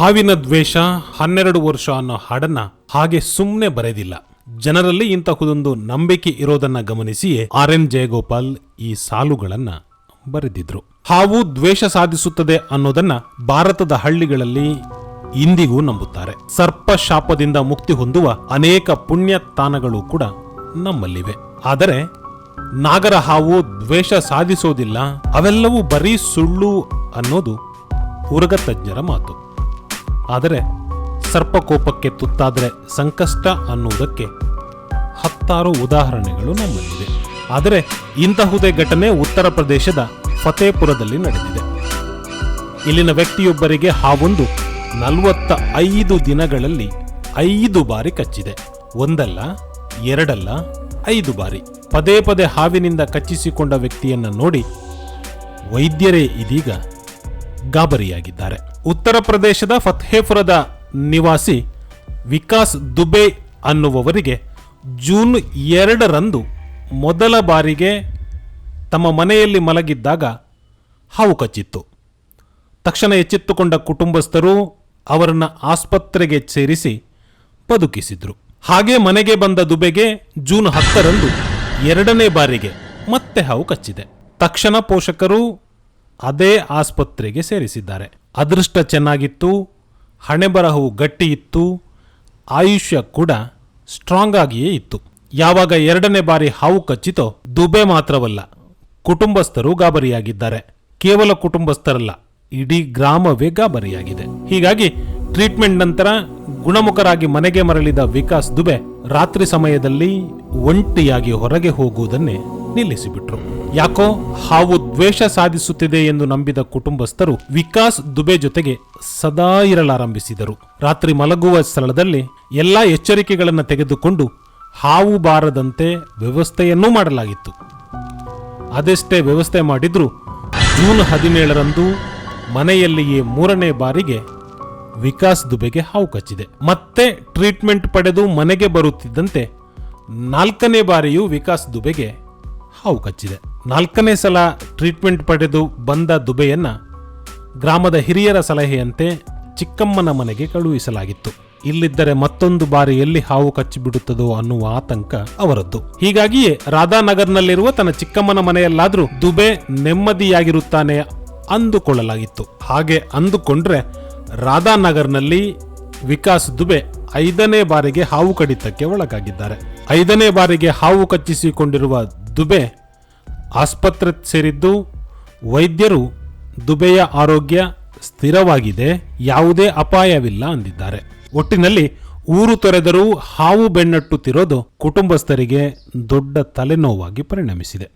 ಹಾವಿನ ದ್ವೇಷ ಹನ್ನೆರಡು ವರ್ಷ ಅನ್ನೋ ಹಾಡನ್ನ ಹಾಗೆ ಸುಮ್ಮನೆ ಬರೆದಿಲ್ಲ. ಜನರಲ್ಲಿ ಇಂತಹದೊಂದು ನಂಬಿಕೆ ಇರೋದನ್ನ ಗಮನಿಸಿಯೇ ಆರ್ ಎನ್ ಜಯಗೋಪಾಲ್ ಈ ಸಾಲುಗಳನ್ನ ಬರೆದಿದ್ರು. ಹಾವು ದ್ವೇಷ ಸಾಧಿಸುತ್ತದೆ ಅನ್ನೋದನ್ನ ಭಾರತದ ಹಳ್ಳಿಗಳಲ್ಲಿ ಇಂದಿಗೂ ನಂಬುತ್ತಾರೆ. ಸರ್ಪ ಶಾಪದಿಂದ ಮುಕ್ತಿ ಹೊಂದುವ ಅನೇಕ ಪುಣ್ಯ ತಾಣಗಳು ಕೂಡ ನಮ್ಮಲ್ಲಿವೆ. ಆದರೆ ನಾಗರ ಹಾವು ದ್ವೇಷ ಸಾಧಿಸೋದಿಲ್ಲ, ಅವೆಲ್ಲವೂ ಬರೀ ಸುಳ್ಳು ಅನ್ನೋದು ಉರಗ ತಜ್ಞರ ಮಾತು. ಆದರೆ ಸರ್ಪಕೋಪಕ್ಕೆ ತುತ್ತಾದರೆ ಸಂಕಷ್ಟ ಅನ್ನುವುದಕ್ಕೆ ಹತ್ತಾರು ಉದಾಹರಣೆಗಳು ನಮ್ಮಲ್ಲಿವೆ. ಆದರೆ ಇಂತಹುದೇ ಘಟನೆ ಉತ್ತರ ಪ್ರದೇಶದ ಫತೇಪುರದಲ್ಲಿ ನಡೆದಿದೆ. ಇಲ್ಲಿನ ವ್ಯಕ್ತಿಯೊಬ್ಬರಿಗೆ ಹಾವೊಂದು ನಲವತ್ತ ಐದು ದಿನಗಳಲ್ಲಿ ಐದು ಬಾರಿ ಕಚ್ಚಿದೆ. ಒಂದಲ್ಲ, ಎರಡಲ್ಲ, ಐದು ಬಾರಿ. ಪದೇ ಪದೇ ಹಾವಿನಿಂದ ಕಚ್ಚಿಸಿಕೊಂಡ ವ್ಯಕ್ತಿಯನ್ನ ನೋಡಿ ವೈದ್ಯರೇ ಇದೀಗ ಗಾಬರಿಯಾಗಿದ್ದಾರೆ. ಉತ್ತರ ಪ್ರದೇಶದ ಫತೇಪುರದ ನಿವಾಸಿ ವಿಕಾಸ್ ದುಬೆ ಅನ್ನುವವರಿಗೆ ಜೂನ್ ಎರಡರಂದು ಮೊದಲ ಬಾರಿಗೆ ತಮ್ಮ ಮನೆಯಲ್ಲಿ ಮಲಗಿದ್ದಾಗ ಹಾವು ಕಚ್ಚಿತ್ತು ತಕ್ಷಣ ಎಚ್ಚೆತ್ತುಕೊಂಡ ಕುಟುಂಬಸ್ಥರು ಅವರನ್ನು ಆಸ್ಪತ್ರೆಗೆ ಸೇರಿಸಿ ಬದುಕಿಸಿದ್ರು. ಹಾಗೆ ಮನೆಗೆ ಬಂದ ದುಬೆಗೆ ಜೂನ್ ಹತ್ತರಂದು ಎರಡನೇ ಬಾರಿಗೆ ಮತ್ತೆ ಹಾವು ಕಚ್ಚಿದೆ ತಕ್ಷಣ ಪೋಷಕರು ಅದೇ ಆಸ್ಪತ್ರೆಗೆ ಸೇರಿಸಿದ್ದಾರೆ. ಅದೃಷ್ಟ ಚೆನ್ನಾಗಿತ್ತು ಹಣೆಬರಹವು ಗಟ್ಟಿ ಇತ್ತು, ಆಯುಷ್ಯ ಕೂಡ ಸ್ಟ್ರಾಂಗ್ ಆಗಿಯೇ ಇತ್ತು. ಯಾವಾಗ ಎರಡನೇ ಬಾರಿ ಹಾವು ಕಚ್ಚಿತೋ ದುಬೆ ಮಾತ್ರವಲ್ಲ, ಕುಟುಂಬಸ್ಥರು ಗಾಬರಿಯಾಗಿದ್ದಾರೆ. ಕೇವಲ ಕುಟುಂಬಸ್ಥರಲ್ಲ, ಇಡೀ ಗ್ರಾಮವೇ ಗಾಬರಿಯಾಗಿದೆ. ಹೀಗಾಗಿ ಟ್ರೀಟ್ಮೆಂಟ್ ನಂತರ ಗುಣಮುಖರಾಗಿ ಮನೆಗೆ ಮರಳಿದ ವಿಕಾಸ್ ದುಬೆ ರಾತ್ರಿ ಸಮಯದಲ್ಲಿ ಒಂಟಿಯಾಗಿ ಹೊರಗೆ ಹೋಗುವುದನ್ನೇ ನಿಲ್ಲಿಸಿಬಿಟ್ರು. ಯಾಕೋ ಹಾವು ದ್ವೇಷ ಸಾಧಿಸುತ್ತಿದೆ ಎಂದು ನಂಬಿದ ಕುಟುಂಬಸ್ಥರು ವಿಕಾಸ್ ದುಬೆ ಜೊತೆಗೆ ಸದಾ ಇರಲಾರಂಭಿಸಿದರು. ರಾತ್ರಿ ಮಲಗುವ ಸ್ಥಳದಲ್ಲಿ ಎಲ್ಲಾ ಎಚ್ಚರಿಕೆಗಳನ್ನು ತೆಗೆದುಕೊಂಡು ಹಾವು ಬಾರದಂತೆ ವ್ಯವಸ್ಥೆಯನ್ನೂ ಮಾಡಲಾಗಿತ್ತು. ಅದೆಷ್ಟೇ ವ್ಯವಸ್ಥೆ ಮಾಡಿದ್ರೂ ಜೂನ್ ಹದಿನೇಳರಂದು ಮನೆಯಲ್ಲಿಯೇ ಮೂರನೇ ಬಾರಿಗೆ ವಿಕಾಸ್ ದುಬೆಗೆ ಹಾವು ಕಚ್ಚಿದೆ. ಮತ್ತೆ ಟ್ರೀಟ್ಮೆಂಟ್ ಪಡೆದು ಮನೆಗೆ ಬರುತ್ತಿದ್ದಂತೆ ನಾಲ್ಕನೇ ಬಾರಿಯೂ ವಿಕಾಸ್ ದುಬೆಗೆ ಹಾವು ಕಚ್ಚಿದೆ ನಾಲ್ಕನೇ ಸಲ ಟ್ರೀಟ್ಮೆಂಟ್ ಪಡೆದು ಬಂದ ದುಬೆಯನ್ನ ಗ್ರಾಮದ ಹಿರಿಯರ ಸಲಹೆಯಂತೆ ಚಿಕ್ಕಮ್ಮನ ಮನೆಗೆ ಕಳುಹಿಸಲಾಗಿತ್ತು. ಇಲ್ಲಿದ್ದರೆ ಮತ್ತೊಂದು ಬಾರಿ ಎಲ್ಲಿ ಹಾವು ಕಚ್ಚಿಬಿಡುತ್ತದೋ ಅನ್ನುವ ಆತಂಕ ಅವರದ್ದು. ಹೀಗಾಗಿಯೇ ರಾಧಾನಗರ್ನಲ್ಲಿರುವ ತನ್ನ ಚಿಕ್ಕಮ್ಮನ ಮನೆಯಲ್ಲಾದರೂ ದುಬೆ ನೆಮ್ಮದಿಯಾಗಿರುತ್ತಾನೆ ಅಂದುಕೊಳ್ಳಲಾಗಿತ್ತು. ಹಾಗೆ ಅಂದುಕೊಂಡ್ರೆ ರಾಧಾನಗರ್ನಲ್ಲಿ ವಿಕಾಸ್ ದುಬೆ ಐದನೇ ಬಾರಿಗೆ ಹಾವು ಕಡಿತಕ್ಕೆ ಒಳಗಾಗಿದ್ದಾರೆ. ಐದನೇ ಬಾರಿಗೆ ಹಾವು ಕಚ್ಚಿಸಿಕೊಂಡಿರುವ ದುಬೆ ಆಸ್ಪತ್ರೆ ಸೇರಿದ್ದು ವೈದ್ಯರು ದುಬೆಯ ಆರೋಗ್ಯ ಸ್ಥಿರವಾಗಿದೆ, ಯಾವುದೇ ಅಪಾಯವಿಲ್ಲ ಅಂದಿದ್ದಾರೆ. ಒಟ್ಟಿನಲ್ಲಿ ಊರು ತೊರೆದರೂ ಹಾವು ಬೆನ್ನಟ್ಟುತ್ತಿರೋದು ಕುಟುಂಬಸ್ಥರಿಗೆ ದೊಡ್ಡ ತಲೆನೋವಾಗಿ ಪರಿಣಮಿಸಿದೆ.